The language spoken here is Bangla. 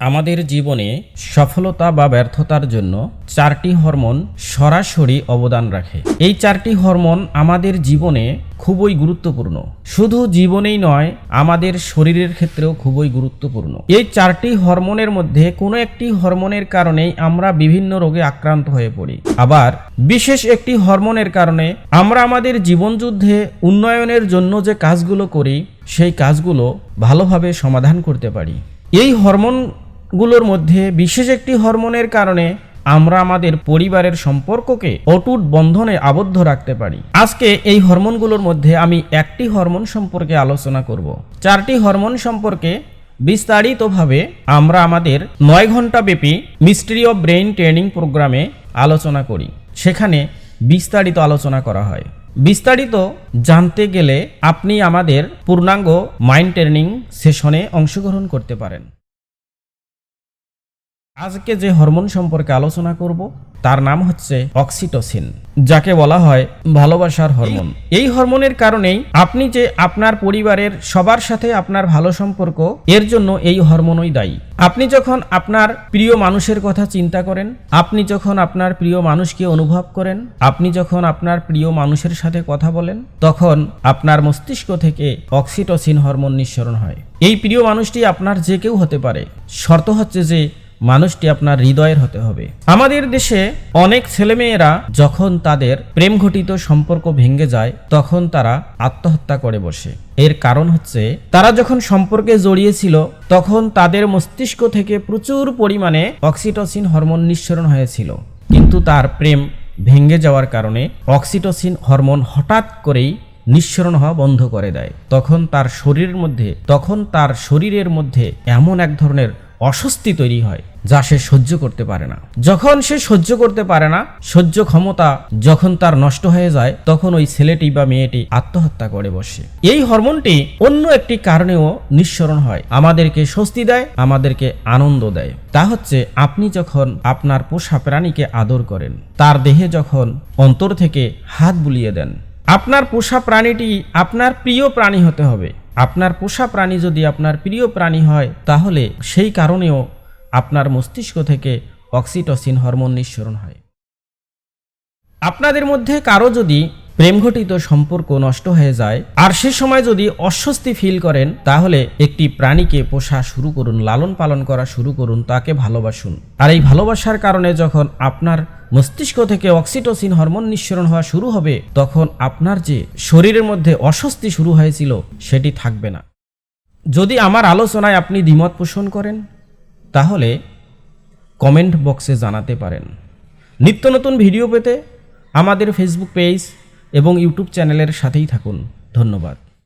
আমাদের জীবনে সফলতা বা ব্যর্থতার জন্য চারটি হরমোন সরাসরি অবদান রাখে। এই চারটি হরমোন আমাদের জীবনে খুবই গুরুত্বপূর্ণ। শুধু জীবনেই নয়, আমাদের শরীরের ক্ষেত্রেও খুবই গুরুত্বপূর্ণ। এই চারটি হরমোনের মধ্যে কোনো একটি হরমোনের কারণেই আমরা বিভিন্ন রোগে আক্রান্ত হয়ে পড়ি। আবার বিশেষ একটি হরমোনের কারণে আমরা আমাদের জীবনযুদ্ধে উন্নয়নের জন্য যে কাজগুলো করি, সেই কাজগুলো ভালোভাবে সমাধান করতে পারি। এই হরমোনগুলোর মধ্যে বিশেষ একটি হরমোনের কারণে আমরা আমাদের পরিবারের সম্পর্ককে অটুট বন্ধনে আবদ্ধ রাখতে পারি। আজকে এই হরমোনগুলোর মধ্যে আমি একটি হরমোন সম্পর্কে আলোচনা করব। চারটি হরমোন সম্পর্কে বিস্তারিতভাবে আমরা আমাদের নয় ঘণ্টা ব্যাপী মিস্ট্রি অফ ব্রেইন ট্রেনিং প্রোগ্রামে আলোচনা করি। সেখানে বিস্তারিত আলোচনা করা হয়। বিস্তারিত জানতে গেলে আপনি আমাদের পূর্ণাঙ্গ মাইন্ড ট্রেনিং সেশনে অংশগ্রহণ করতে পারেন। আজকে যে হরমোন সম্পর্কে আলোচনা করব, তার নাম হচ্ছে অক্সিটোসিন, যাকে বলা হয় ভালোবাসার হরমোন। এই হরমোনের কারণেই আপনি যে আপনার পরিবারের সবার সাথে আপনার ভালো সম্পর্ক, এর জন্য এই হরমোনই দায়ী। আপনি যখন আপনার প্রিয় মানুষের কথা চিন্তা করেন, আপনি যখন আপনার প্রিয় মানুষকে অনুভব করেন, আপনি যখন আপনার প্রিয় মানুষের সাথে কথা বলেন, তখন আপনার মস্তিষ্ক থেকে অক্সিটোসিন হরমোন নিঃসরণ হয়। এই প্রিয় মানুষটি আপনার যে কেউ হতে পারে। শর্ত হচ্ছে যে মানুষটি আপনার হৃদয়ের হতে হবে। আমাদের দেশে অনেক ছেলেমেয়েরা যখন তাদের প্রেম ঘটিত সম্পর্ক ভেঙে যায়, তখন তারা আত্মহত্যা করে বসে। এর কারণ হচ্ছে, তারা যখন সম্পর্কে জড়িয়েছিল, তখন তাদের মস্তিষ্ক থেকে প্রচুর পরিমাণে অক্সিটোসিন হরমোন নিঃসরণ হয়েছিল। কিন্তু তার প্রেম ভেঙে যাওয়ার কারণে অক্সিটোসিন হরমোন হঠাৎ করেই নিঃসরণ হওয়া বন্ধ করে দেয়। তখন তার শরীরের মধ্যে, তখন তার শরীরের মধ্যে এমন এক ধরনের অস্বস্তি তৈরি হয়, যা সে সহ্য করতে পারে না। যখন সে সহ্য করতে পারে না, সহ্য ক্ষমতা যখন তার নষ্ট হয়ে যায়, তখন ওই ছেলেটি বা মেয়েটি আত্মহত্যা করে বসে। এই হরমোনটি অন্য একটি কারণেও নিঃসরণ হয়, আমাদেরকে স্বস্তি দেয়, আমাদেরকে আনন্দ দেয়। তা হচ্ছে, আপনি যখন আপনার পোষা প্রাণীকে আদর করেন, তার দেহে যখন অন্তর থেকে হাত বুলিয়ে দেন, আপনার পোষা প্রাণীটি আপনার প্রিয় প্রাণী হতে হবে। আপনার পোষা প্রাণী যদি আপনার প্রিয় প্রাণী হয়, তাহলে সেই কারণেও আপনার মস্তিষ্ক থেকে অক্সিটসিন হরমোন নিঃসরণ হয়। আপনাদের মধ্যে কারও যদি প্রেমঘটিত সম্পর্ক নষ্ট হয়ে যায়। আর সে সময় যদি অস্বস্তি ফিল করেন, তাহলে একটি প্রাণীকে পোষা শুরু করুন, লালন পালন করা শুরু করুন, তাকে ভালোবাসুন। আর এই ভালোবাসার কারণে যখন আপনার মস্তিষ্ক থেকে অক্সিটোসিন হরমোন নিঃসরণ হওয়া শুরু হবে, তখন আপনার যে শরীরের মধ্যে অস্বস্তি শুরু হয়েছিল, সেটি থাকবে না। যদি আমার আলোচনায় আপনি দ্বিমত পোষণ করেন, তাহলে কমেন্ট বক্সে জানাতে পারেন। নিত্য নতুন ভিডিও পেতে আমাদের ফেসবুক পেজ এবং ইউটিউব চ্যানেলের সাথেই থাকুন। ধন্যবাদ।